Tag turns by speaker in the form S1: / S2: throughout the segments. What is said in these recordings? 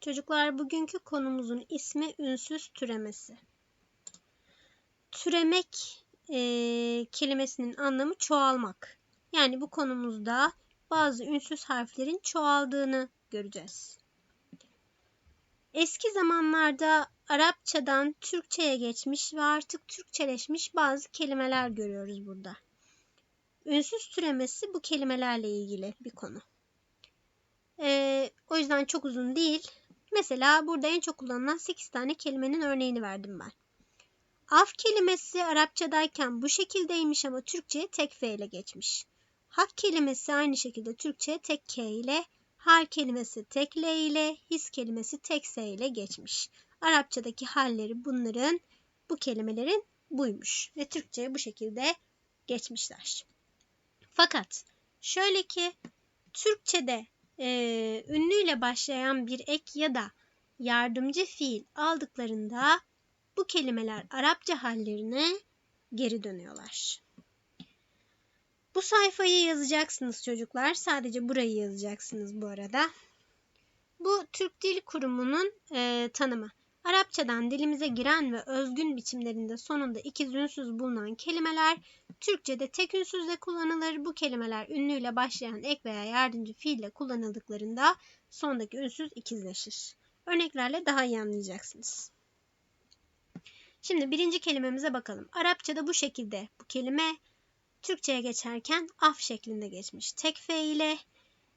S1: Çocuklar bugünkü konumuzun ismi ünsüz türemesi. Türemek e, kelimesinin anlamı çoğalmak. Yani bu konumuzda bazı ünsüz harflerin çoğaldığını göreceğiz. Eski zamanlarda Arapçadan Türkçe'ye geçmiş ve artık Türkçeleşmiş bazı kelimeler görüyoruz burada. Ünsüz türemesi bu kelimelerle ilgili bir konu. Ee, o yüzden çok uzun değil. Mesela burada en çok kullanılan 8 tane kelimenin örneğini verdim ben. Af kelimesi Arapçadayken bu şekildeymiş ama Türkçe'ye tek F ile geçmiş. Hak kelimesi aynı şekilde Türkçe'ye tek K ile, hal kelimesi tek L ile, his kelimesi tek S ile geçmiş. Arapçadaki halleri bunların, bu kelimelerin buymuş ve Türkçe'ye bu şekilde geçmişler. Fakat şöyle ki Türkçe'de e, ünlüyle başlayan bir ek ya da yardımcı fiil aldıklarında bu kelimeler Arapça hallerine geri dönüyorlar. Bu sayfayı yazacaksınız çocuklar. Sadece burayı yazacaksınız bu arada. Bu Türk Dil Kurumu'nun e, tanımı. Arapçadan dilimize giren ve özgün biçimlerinde sonunda ikiz ünsüz bulunan kelimeler Türkçe'de tek ünsüzle kullanılır. Bu kelimeler ünlüyle başlayan ek veya yardımcı fiille kullanıldıklarında sondaki ünsüz ikizleşir. Örneklerle daha iyi anlayacaksınız. Şimdi birinci kelimemize bakalım. Arapçada bu şekilde bu kelime Türkçe'ye geçerken af şeklinde geçmiş. Tek fe ile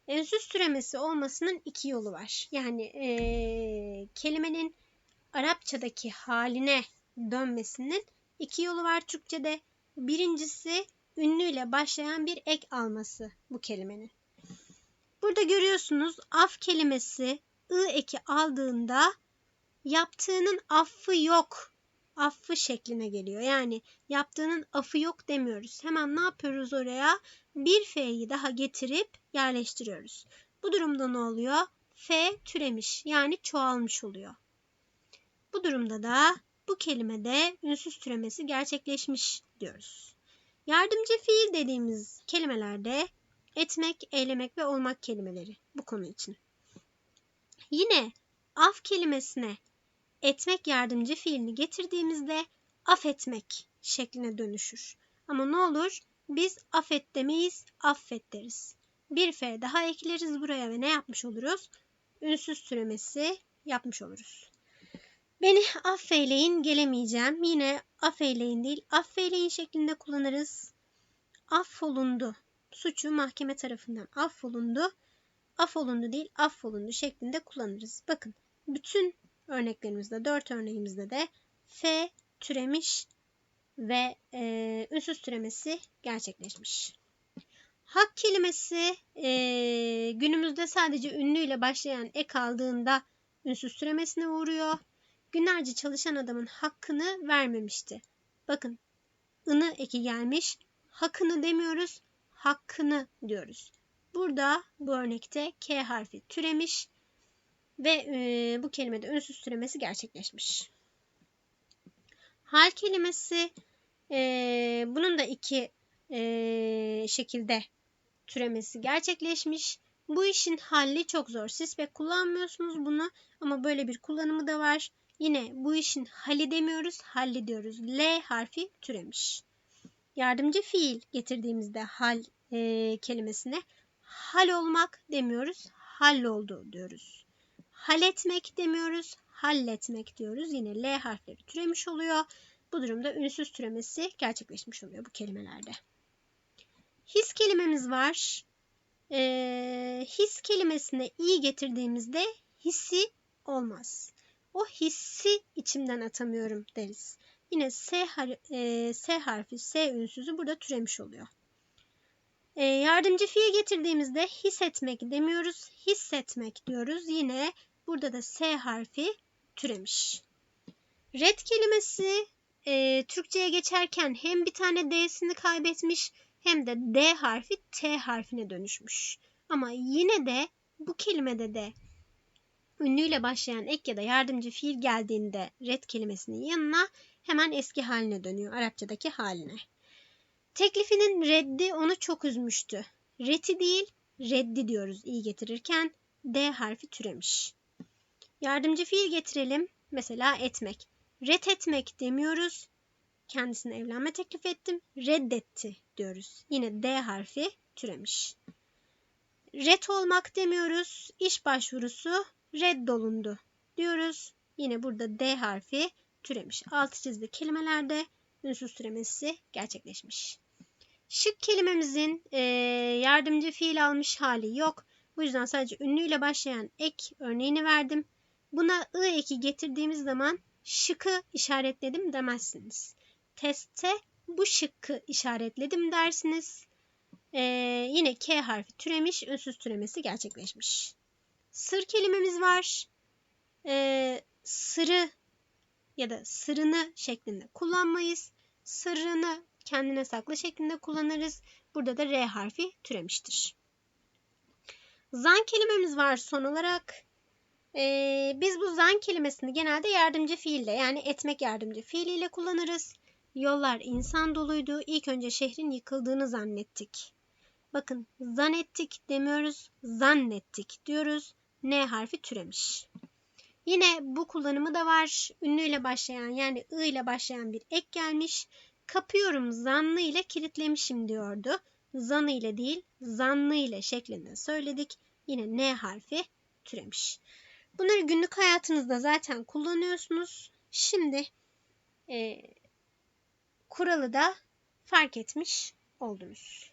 S1: ünsüz türemesi olmasının iki yolu var. Yani ee, kelimenin Arapçadaki haline dönmesinin iki yolu var Türkçe'de. Birincisi ünlüyle başlayan bir ek alması bu kelimenin. Burada görüyorsunuz af kelimesi ı eki aldığında yaptığının affı yok. Affı şekline geliyor. Yani yaptığının afı yok demiyoruz. Hemen ne yapıyoruz oraya? Bir F'yi daha getirip yerleştiriyoruz. Bu durumda ne oluyor? F türemiş yani çoğalmış oluyor. Durumda da bu kelimede ünsüz türemesi gerçekleşmiş diyoruz. Yardımcı fiil dediğimiz kelimelerde etmek, eylemek ve olmak kelimeleri bu konu için. Yine af kelimesine etmek yardımcı fiilini getirdiğimizde affetmek şekline dönüşür. Ama ne olur? Biz affet demeyiz, affet deriz. Bir f daha ekleriz buraya ve ne yapmış oluruz? Ünsüz türemesi yapmış oluruz. Beni affeyleyin gelemeyeceğim. Yine affeyleyin değil affeyleyin şeklinde kullanırız. Affolundu. Suçu mahkeme tarafından affolundu. Affolundu değil affolundu şeklinde kullanırız. Bakın bütün örneklerimizde dört örneğimizde de F türemiş ve e, ünsüz türemesi gerçekleşmiş. Hak kelimesi e, günümüzde sadece ünlüyle başlayan ek aldığında ünsüz türemesine uğruyor günlerce çalışan adamın hakkını vermemişti. Bakın ını eki gelmiş. Hakkını demiyoruz, hakkını diyoruz. Burada bu örnekte K harfi türemiş ve e, bu kelimede ünsüz türemesi gerçekleşmiş. Hal kelimesi e, bunun da iki e, şekilde türemesi gerçekleşmiş. Bu işin halli çok zor. Siz pek kullanmıyorsunuz bunu ama böyle bir kullanımı da var. Yine bu işin hali demiyoruz, halli diyoruz. L harfi türemiş. Yardımcı fiil getirdiğimizde hal e, kelimesine hal olmak demiyoruz, halloldu diyoruz. Halletmek demiyoruz, halletmek diyoruz. Yine L harfleri türemiş oluyor. Bu durumda ünsüz türemesi gerçekleşmiş oluyor bu kelimelerde. His kelimemiz var. Ee, his kelimesine i getirdiğimizde hissi olmaz. O hissi içimden atamıyorum deriz. Yine S, har e, S harfi, S ünsüzü burada türemiş oluyor. E, yardımcı fiil getirdiğimizde hissetmek demiyoruz, hissetmek diyoruz. Yine burada da S harfi türemiş. Red kelimesi e, Türkçe'ye geçerken hem bir tane D'sini kaybetmiş hem de D harfi T harfine dönüşmüş. Ama yine de bu kelimede de ünlüyle başlayan ek ya da yardımcı fiil geldiğinde red kelimesinin yanına hemen eski haline dönüyor. Arapçadaki haline. Teklifinin reddi onu çok üzmüştü. Reti değil, reddi diyoruz iyi getirirken D harfi türemiş. Yardımcı fiil getirelim. Mesela etmek. Ret etmek demiyoruz. Kendisine evlenme teklif ettim. Reddetti diyoruz. Yine D harfi türemiş. Ret olmak demiyoruz. İş başvurusu reddolundu diyoruz. Yine burada D harfi türemiş. Altı çizili kelimelerde ünsüz türemesi gerçekleşmiş. Şık kelimemizin e, yardımcı fiil almış hali yok. Bu yüzden sadece ünlüyle başlayan ek örneğini verdim. Buna ı eki getirdiğimiz zaman şıkı işaretledim demezsiniz. Testte bu şıkkı işaretledim dersiniz. Ee, yine K harfi türemiş, ünsüz türemesi gerçekleşmiş. Sır kelimemiz var. Ee, sırı ya da sırını şeklinde kullanmayız. Sırrını kendine sakla şeklinde kullanırız. Burada da R harfi türemiştir. Zan kelimemiz var son olarak. Ee, biz bu zan kelimesini genelde yardımcı fiille yani etmek yardımcı fiiliyle kullanırız. Yollar insan doluydu. İlk önce şehrin yıkıldığını zannettik. Bakın zannettik demiyoruz, zannettik diyoruz. N harfi türemiş. Yine bu kullanımı da var. Ünlüyle başlayan yani ı ile başlayan bir ek gelmiş. Kapıyorum zannı ile kilitlemişim diyordu. Zanı ile değil, zanlı ile şeklinde söyledik. Yine N harfi türemiş. Bunları günlük hayatınızda zaten kullanıyorsunuz. Şimdi e, kuralı da fark etmiş oldunuz.